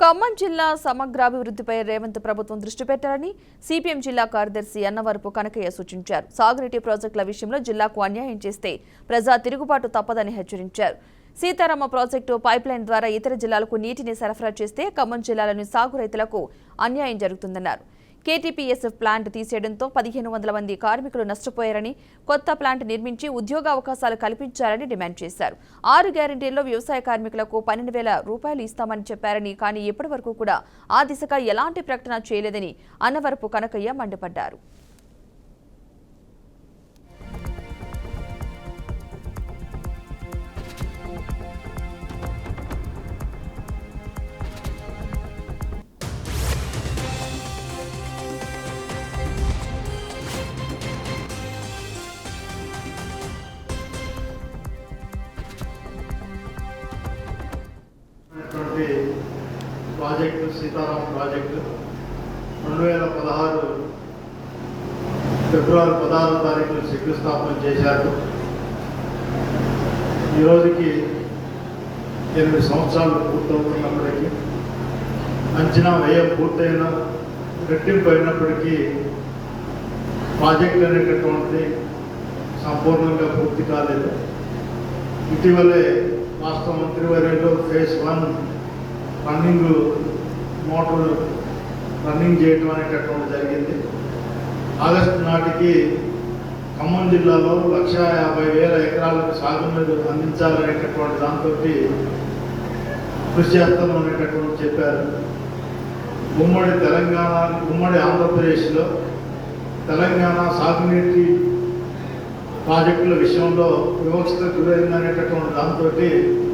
ఖమ్మం జిల్లా సమగ్రాభివృద్ధిపై రేవంత్ ప్రభుత్వం దృష్టి పెట్టాలని సిపిఎం జిల్లా కార్యదర్శి అన్నవరపు కనకయ్య సూచించారు. సాగునీటి ప్రాజెక్టుల విషయంలో జిల్లాకు అన్యాయం చేస్తే ప్రజా తిరుగుబాటు తప్పదని హెచ్చరించారు. సీతారామ ప్రాజెక్టు పైప్లైన్ ద్వారా ఇతర జిల్లాలకు నీటిని సరఫరా చేస్తే ఖమ్మం జిల్లాలోని సాగు రైతులకు అన్యాయం జరుగుతుందన్నారు. కేటీపీఎస్ఎఫ్ ప్లాంట్ తీసేయడంతో పదిహేను వందల మంది కార్మికులు నష్టపోయారని కొత్త ప్లాంట్ నిర్మించి ఉద్యోగ అవకాశాలు కల్పించాలని డిమాండ్ చేశారు. ఆరు గ్యారంటీల్లో వ్యవసాయ కార్మికులకు పన్నెండు వేల రూపాయలు ఇస్తామని చెప్పారని కానీ ఇప్పటి వరకు కూడా ఆ దిశగా ఎలాంటి ప్రకటన చేయలేదని అన్నవరపు కనకయ్య మండిపడ్డారు. ఉన్నటువంటి ప్రాజెక్టు సీతారాం ప్రాజెక్టు రెండు వేల పదహారు ఫిబ్రవరి పదహారో తారీఖున శంకుస్థాపన చేశారు. ఈ రోజుకి ఎనిమిది సంవత్సరాలు పూర్తవుతున్నప్పటికీ అంచనా వ్యయం పూర్తయిన రెట్టింపు అయినప్పటికీ ప్రాజెక్ట్ అనేటటువంటి సంపూర్ణంగా పూర్తి కాలేదు. ఇటీవలే రాష్ట్ర మంత్రివర్యంలో phase one running motor running చేయటం అనేటటువంటి జరిగింది. ఆగస్టు నాటికి ఖమ్మం జిల్లాలో లక్ష యాభై వేల ఎకరాలకు సాగునీరు అందించాలనేటటువంటి దాంతో కృషి చేస్తాం అనేటటువంటి చెప్పారు. ఉమ్మడి తెలంగాణ ఉమ్మడి ఆంధ్రప్రదేశ్లో తెలంగాణ సాగునీటి ప్రాజెక్టుల విషయంలో వివక్షత గురైందనేటటువంటి దాంతో